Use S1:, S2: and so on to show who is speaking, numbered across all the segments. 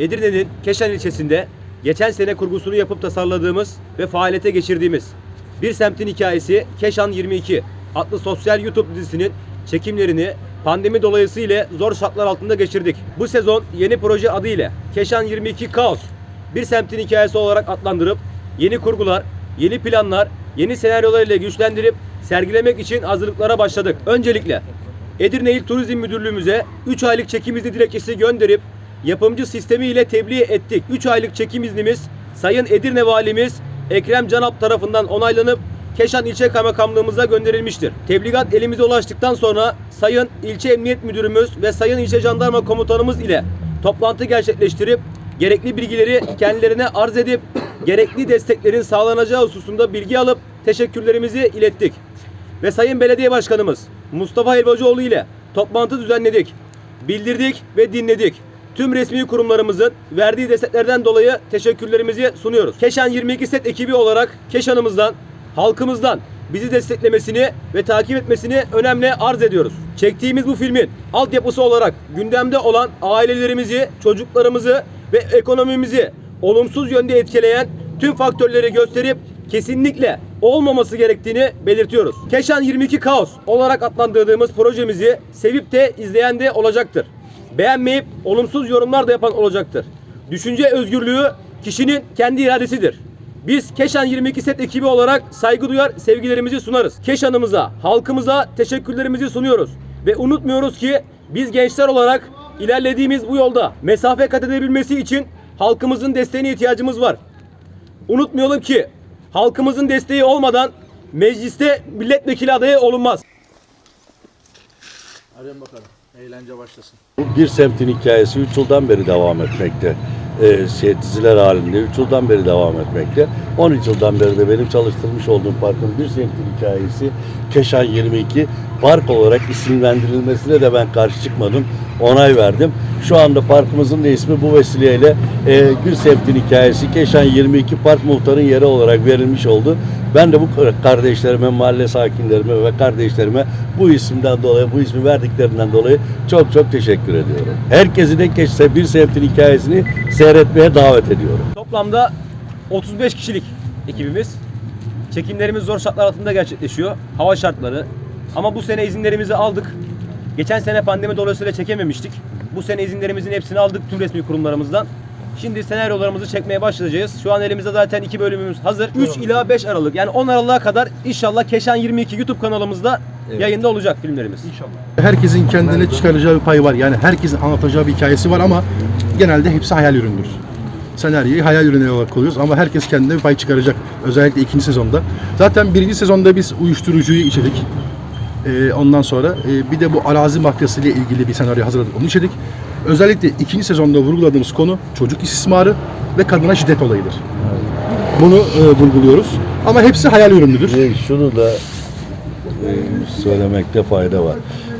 S1: Edirne'nin Keşan ilçesinde geçen sene kurgusunu yapıp tasarladığımız ve faaliyete geçirdiğimiz Bir Semtin Hikayesi Keşan 22 adlı sosyal YouTube dizisinin çekimlerini pandemi dolayısıyla zor şartlar altında geçirdik. Bu sezon yeni proje adı ile Keşan 22 Kaos Bir Semtin Hikayesi olarak adlandırıp yeni kurgular, yeni planlar, yeni senaryolar ile güçlendirip sergilemek için hazırlıklara başladık. Öncelikle Edirne İl Turizm Müdürlüğümüze 3 aylık çekim izni dilekçesi gönderip yapımcı sistemi ile tebliğ ettik. 3 aylık çekim iznimiz Sayın Edirne Valimiz Ekrem Canap tarafından onaylanıp Keşan İlçe Kaymakamlığımıza gönderilmiştir. Tebligat elimize ulaştıktan sonra Sayın İlçe Emniyet Müdürümüz ve Sayın İlçe Jandarma Komutanımız ile toplantı gerçekleştirip gerekli bilgileri kendilerine arz edip gerekli desteklerin sağlanacağı hususunda bilgi alıp teşekkürlerimizi ilettik ve Sayın Belediye Başkanımız Mustafa Helvacıoğlu ile toplantı düzenledik. Bildirdik ve dinledik. Tüm resmi kurumlarımızın verdiği desteklerden dolayı teşekkürlerimizi sunuyoruz. Keşan 22 set ekibi olarak Keşan'ımızdan, halkımızdan bizi desteklemesini ve takip etmesini önemli arz ediyoruz. Çektiğimiz bu filmin altyapısı olarak gündemde olan ailelerimizi, çocuklarımızı ve ekonomimizi olumsuz yönde etkileyen tüm faktörleri gösterip kesinlikle olmaması gerektiğini belirtiyoruz. Keşan 22 Kaos olarak adlandırdığımız projemizi sevip de izleyen de olacaktır. Beğenmeyip olumsuz yorumlar da yapan olacaktır. Düşünce özgürlüğü kişinin kendi iradesidir. Biz Keşan 22 set ekibi olarak saygı duyar, sevgilerimizi sunarız. Keşan'ımıza, halkımıza teşekkürlerimizi sunuyoruz. Ve unutmuyoruz ki biz gençler olarak ilerlediğimiz bu yolda mesafe kat edebilmesi için halkımızın desteğine ihtiyacımız var. Unutmayalım ki halkımızın desteği olmadan mecliste milletvekili adayı olunmaz.
S2: Arayın bakalım. Eğlence başlasın.
S3: Bu bir semtin hikayesi 3 yıldan beri devam etmekte. Ee, şey, diziler halinde 3 yıldan beri devam etmekte. 13 yıldan beri de benim çalıştırmış olduğum parkın bir semtin hikayesi Keşan 22 park olarak isimlendirilmesine de ben karşı çıkmadım. Onay verdim. Şu anda parkımızın da ismi bu vesileyle e, bir semtin hikayesi Keşan 22 Park Muhtarın yeri olarak verilmiş oldu. Ben de bu kardeşlerime, mahalle sakinlerime ve kardeşlerime bu isimden dolayı, bu ismi verdiklerinden dolayı çok çok teşekkür ediyorum. Herkesi de Keşse bir semtin hikayesini seyretmeye davet ediyorum.
S1: Toplamda 35 kişilik ekibimiz. Çekimlerimiz zor şartlar altında gerçekleşiyor. Hava şartları. Ama bu sene izinlerimizi aldık. Geçen sene pandemi dolayısıyla çekememiştik. Bu sene izinlerimizin hepsini aldık tüm resmi kurumlarımızdan. Şimdi senaryolarımızı çekmeye başlayacağız. Şu an elimizde zaten iki bölümümüz hazır. 3 ila 5 Aralık yani 10 Aralık'a kadar inşallah Keşan 22 YouTube kanalımızda yayında olacak filmlerimiz.
S2: Herkesin kendine çıkaracağı bir payı var. Yani herkesin anlatacağı bir hikayesi var ama genelde hepsi hayal üründür. Senaryoyu hayal ürünü olarak koyuyoruz ama herkes kendine bir pay çıkaracak. Özellikle ikinci sezonda. Zaten birinci sezonda biz uyuşturucuyu işledik. Ee, ondan sonra e, bir de bu arazi mafyası ile ilgili bir senaryo hazırladık. Onu işledik. Özellikle ikinci sezonda vurguladığımız konu çocuk istismarı ve kadına şiddet olayıdır. Bunu e, vurguluyoruz. Ama hepsi hayal ürünlüdür.
S3: Ve şunu da e, söylemekte fayda var.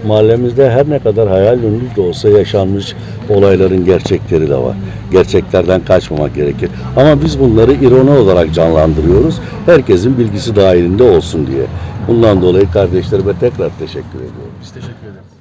S3: Mahallemizde her ne kadar hayal ürünü de olsa yaşanmış olayların gerçekleri de var. Gerçeklerden kaçmamak gerekir. Ama biz bunları ironi olarak canlandırıyoruz. Herkesin bilgisi dahilinde olsun diye. Bundan dolayı kardeşlerime tekrar teşekkür ediyorum.
S2: Biz teşekkür ederiz.